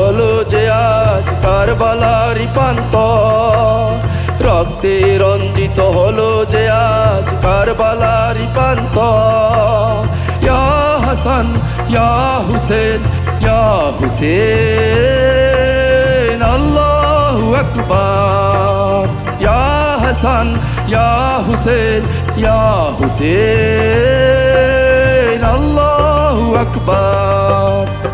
হলো যে আজ কারবালারি পান্ত রক্তে রঞ্জিত হলো যে আজ কারবালারি পান্ত ইয়া হাসান, ইয়া হুসেন ইয়া হুসেন, আল্লাহু আকবার। ইয়া হাসান, ইয়া হুসেন ইয়া হুসেন, আল্লাহু আকবার।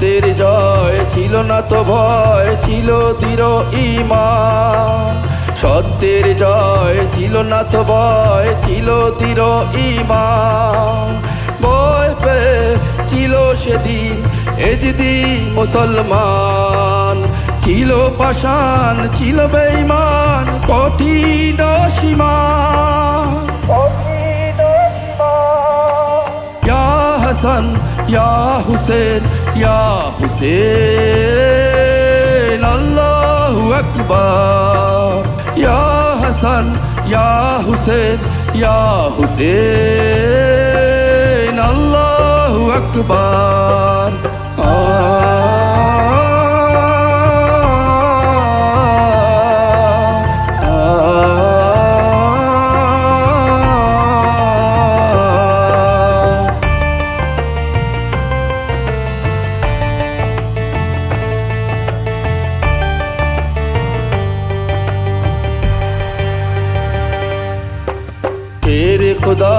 সত্যের জয় ছিল না তো ভয়, ছিল দৃঢ় ইমান সত্যের জয় ছিল না তো ভয়, ছিল দৃঢ় ইমান ভয় পেয়ে ছিল সেদিন এজদি মুসলমান। ছিল পাষাণ, ছিল বেঈমান, কঠিন ইয়া হুসেন ইয়া হুসেন আল্লাহু আকবার। ইয়া হাসান ইয়া হুসেন ইয়া হুসেন আল্লাহু আকবার। তেরে খোদা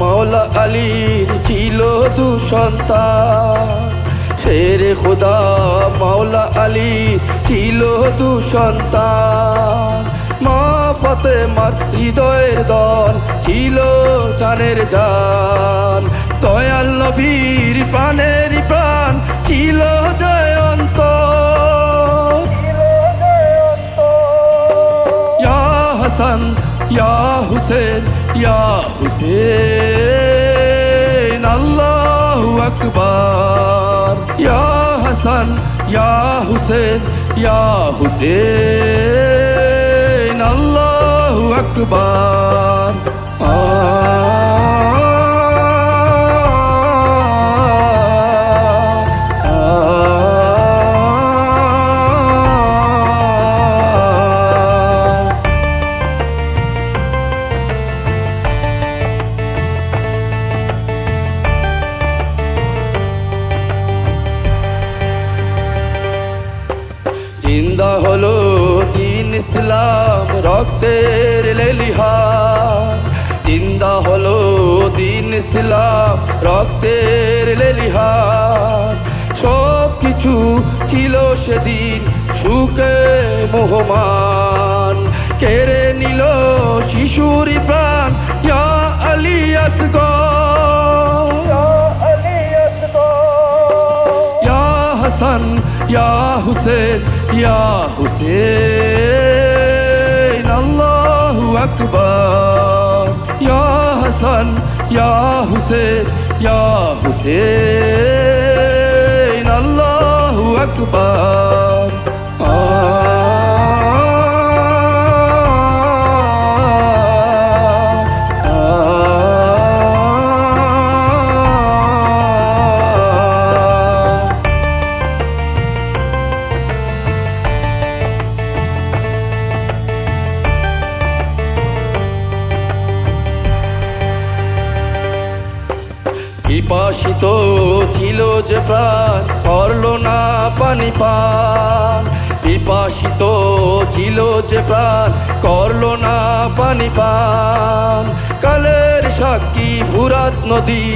মাওলা আলীর ছিল দু সন্তান শেরে খোদা মাওলা আলী ছিল দু সন্তান। মা ফতেমার হৃদয়ের দল ছিল জানের জান। দয়াল নবীর প্রাণের প্রাণ ছিল জয়ন্ত হাসান, ইয়া হুসেন ইয়া হুসেন আল্লাহু আকবার ইয়া হাসান ইয়া হুসেন ইয়া হুসেন আল্লাহু আকবার জিন্দা হলো দিন ইসলাম রক্তের লেলিহান জিন্দা হলো দিন ইসলাম রক্তের লেলিহান সব কিছু ছিল সেদিন সুখে মোহমান। কেড়ে নিল শিশুরি প্রাণ। ইয়া হুসেন ইয়া হুসেন আল্লাহু আকবার। ইয়া হাসান ইয়া হুসেন ইয়া হুসেন আল্লাহু পিপাসিত ছিল যে প্রাণ করল না পানি পান। পিপাসিত ছিল যে প্রাণ করল না পানি পান। কালের সাক্ষী ফুরাত নদী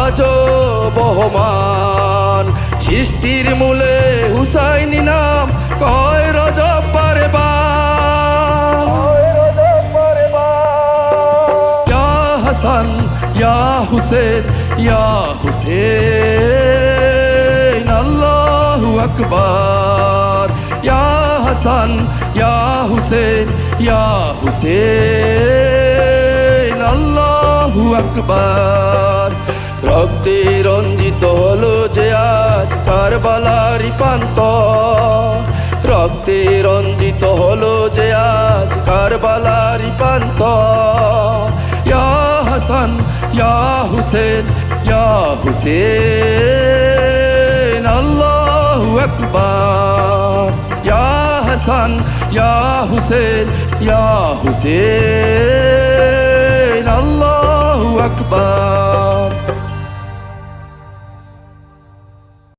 আজও বহমান। সৃষ্টির মূলে হুসাইনি নাম কয় রজব পারে বা। হাসান ইয়া হুসেন ইয়া হুসেন, আল্লাহু আকবার। ইয়া হাসান, ইয়া হুসেন ইয়া হুসেন, আল্লাহু আকবার। রক্তে রঞ্জিত হলো যে আজ কারবালারি পান্ত রক্তে রঞ্জিত হলো যে আজ কারবালারি পান্ত ইয়া হাসান, ইয়া হুসেন হুসেন আল্লাহ আকবার ইয়া হাসান ইয়া হুসেন ইয়া হুসেন আল্লাহ আকবার